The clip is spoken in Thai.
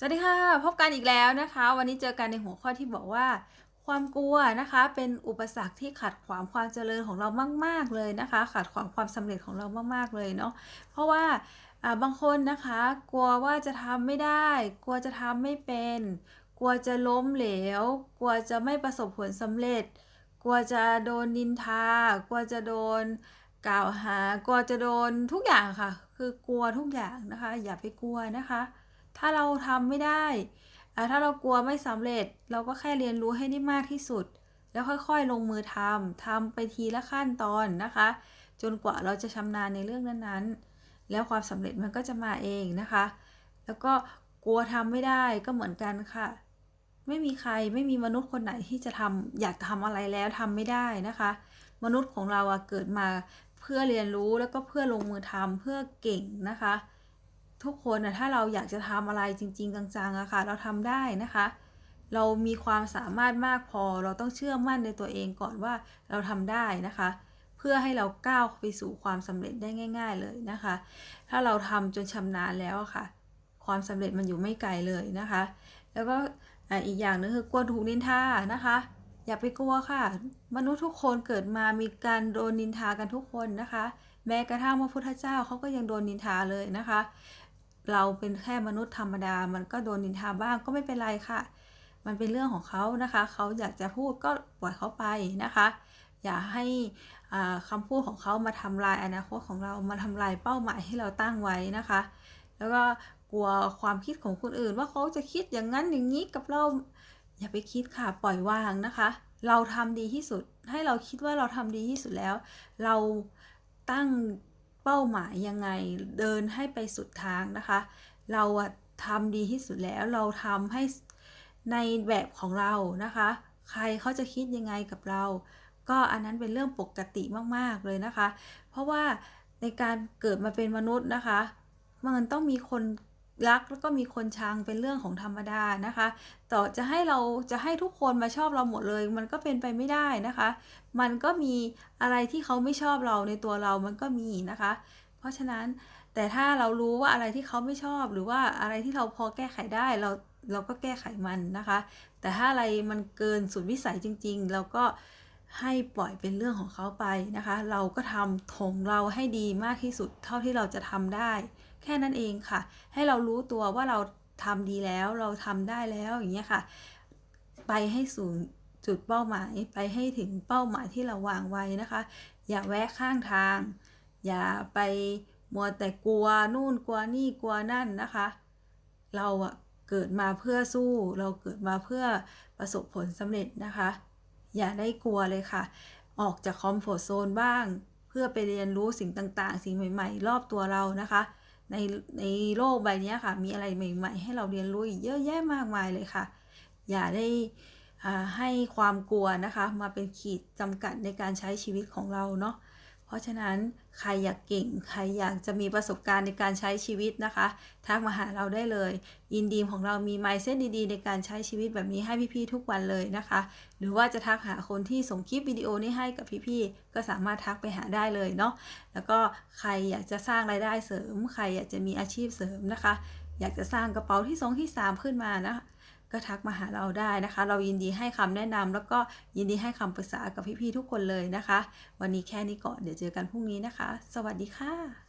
สวัสดีค่ะ พบกันอีกแล้วนะคะ วันนี้เจอกันในหัวข้อที่บอกว่า ความกลัวนะคะ เป็นอุปสรรคที่ขัดขวางความเจริญของเรามาก ๆ เลยนะคะ ขัดขวางความสำเร็จของเรามาก ๆ เลยเนาะเพราะว่าอ่าบางคนนะคะ กลัวว่าจะทำไม่ได้ กลัวจะทำไม่เป็น กลัวจะล้มเหลว กลัวจะไม่ประสบผลสำเร็จ กลัวจะโดนนินทา กลัวจะโดนกล่าวหากลัวจะโดนทุกอย่างค่ะ คือกลัวทุกอย่างนะคะ อย่าไปกลัวนะคะ ถ้าเราทำไม่ได้ ถ้าเรากลัวไม่สำเร็จ เราก็แค่เรียนรู้ให้ได้มากที่สุด แล้วค่อยๆลงมือทำทำไปทีละขั้นตอนนะคะ จนกว่าเราจะชำนาญในเรื่องนั้นๆ แล้วความสำเร็จมันก็จะมาเองนะคะ แล้วก็กลัวทำไม่ได้ก็เหมือนกันค่ะ ไม่มีใครไม่มีมนุษย์คนไหนที่จะทำอยากทำอะไรแล้วทำไม่ได้นะคะ มนุษย์ของเราอะเกิดมาเพื่อเรียนรู้แล้วก็เพื่อลงมือทำเพื่อเก่งนะคะ ทุกคนนะถ้าเราอยากจะทำอะไรจริง ๆ จังๆอะค่ะ เราทำได้นะคะ เรามีความสามารถมากพอ เราต้องเชื่อมั่นในตัวเองก่อนว่าเราทำได้นะคะ เพื่อให้เราก้าวไปสู่ความสำเร็จได้ง่าย ๆเลยนะคะ ถ้าเราทำจนชำนาญแล้วอะค่ะ ความสำเร็จมันอยู่ไม่ไกลเลยนะคะ แล้วก็อีกอย่างหนึงคือกลัวถูกนินทานะคะ อย่าไปกลัวค่ะ มนุษย์ทุกคนเกิดมามีการโดนนินทากันทุกคนนะคะ แม้กระทั่งพระพุทธเจ้าเขาก็ยังโดนนินทาเลยนะคะ เราเป็นแค่มนุษย์ธรรมดา มันก็โดนนินทาบ้างก็ไม่เป็นไรค่ะ มันเป็นเรื่องของเขานะคะ เขาอยากจะพูดก็ปล่อยเขาไปนะคะ อย่าให้อ่าคำพูดของเขามาทำลายอนาคตของเรา มาทำลายเป้าหมายที่เราตั้งไว้นะคะ แล้วก็กลัวความคิดของคนอื่น ว่าเขาจะคิดอย่างนั้นอย่างนี้กับเรา อย่าไปคิดค่ะ ปล่อยวางนะคะ เราทำดีที่สุด ให้เราคิดว่าเราทำดีที่สุดแล้ว เราตั้ง เป้าหมายยังไงเดินให้ไปสุดทางนะคะ เราอะทำดีที่สุดแล้วเราทำให้ในแบบของเรานะคะ ใครเขาจะคิดยังไงกับเรา ก็อันนั้นเป็นเรื่องปกติมาก ๆ เลยนะคะ เพราะว่าในการเกิดมาเป็นมนุษย์นะคะ มันต้องมีคน รักแล้วก็มีคนชังเป็นเรื่องของธรรมดานะคะ ต่อจะให้เราจะให้ทุกคนมาชอบเราหมดเลย มันก็เป็นไปไม่ได้นะคะ มันก็มีอะไรที่เขาไม่ชอบเราในตัวเรามันก็มีนะคะ เพราะฉะนั้นแต่ถ้าเรารู้ว่าอะไรที่เขาไม่ชอบ หรือว่าอะไรที่เราพอแก้ไขได้เราเราก็แก้ไขมันนะคะ แต่ถ้าอะไรมันเกินสุดวิสัยจริง ๆ เราก็ให้ปล่อยเป็นเรื่องของเขาไปนะคะ เราก็ทำของเราให้ดีมากที่สุดเท่าที่เราจะทำได้ ค่นั้นเองค่ะ ให้เรารู้ตัวว่าเราทำดีแล้วเราทำได้แล้วอย่างเงี้ยค่ะ ไปให้สู่จุดเป้าหมายไปให้ถึงเป้าหมายที่เราวางไว้นะคะ อย่าแวะข้างทาง อย่าไปมัวแต่กลัวนู่นกลัวนี่กลัวนั่นนะคะ เราอะเกิดมาเพื่อสู้ เราเกิดมาเพื่อประสบผลสำเร็จนะคะ อย่าได้กลัวเลยค่ะ ออกจากคอมฟอร์ทโซนบ้าง เพื่อไปเรียนรู้สิ่งต่างๆ สิ่งใหม่ ๆ รอบตัวเรานะคะ ในในโลกใบนี้ค่ะ มีอะไรใหม่ ๆ ให้เราเรียนรู้อีกเยอะแยะมากมายเลยค่ะ อย่าได้ให้ความกลัวนะคะ มาเป็นขีดจำกัดในการใช้ชีวิตของเราเนาะ เพราะฉะนั้นใครอยากเก่ง ใครอยากจะมีประสบการณ์ในการใช้ชีวิตนะคะ ทักมาหาเราได้เลยยินดีมของเรามีไมเซ็ตดีๆ ในการใช้ชีวิตแบบนี้ให้พี่ๆทุกวันเลยนะคะ หรือว่าจะทักหาคนที่ส่งคลิปวิดีโอนี้ให้กับพี่ๆ ก็สามารถทักไปหาได้เลยเนาะ แล้วก็ใครอยากจะสร้างรายได้เสริม ใครอยากจะมีอาชีพเสริมนะคะ อยากจะสร้างกระเป๋าที่สองที่สามขึ้นมานะคะ ก็ทักมาหาเราได้นะคะ เรายินดีให้คำแนะนำแล้วก็ยินดีให้คำปรึกษากับพี่ๆทุกคนเลยนะคะ วันนี้แค่นี้ก่อนเดี๋ยวเจอกันพรุ่งนี้นะคะ สวัสดีค่ะ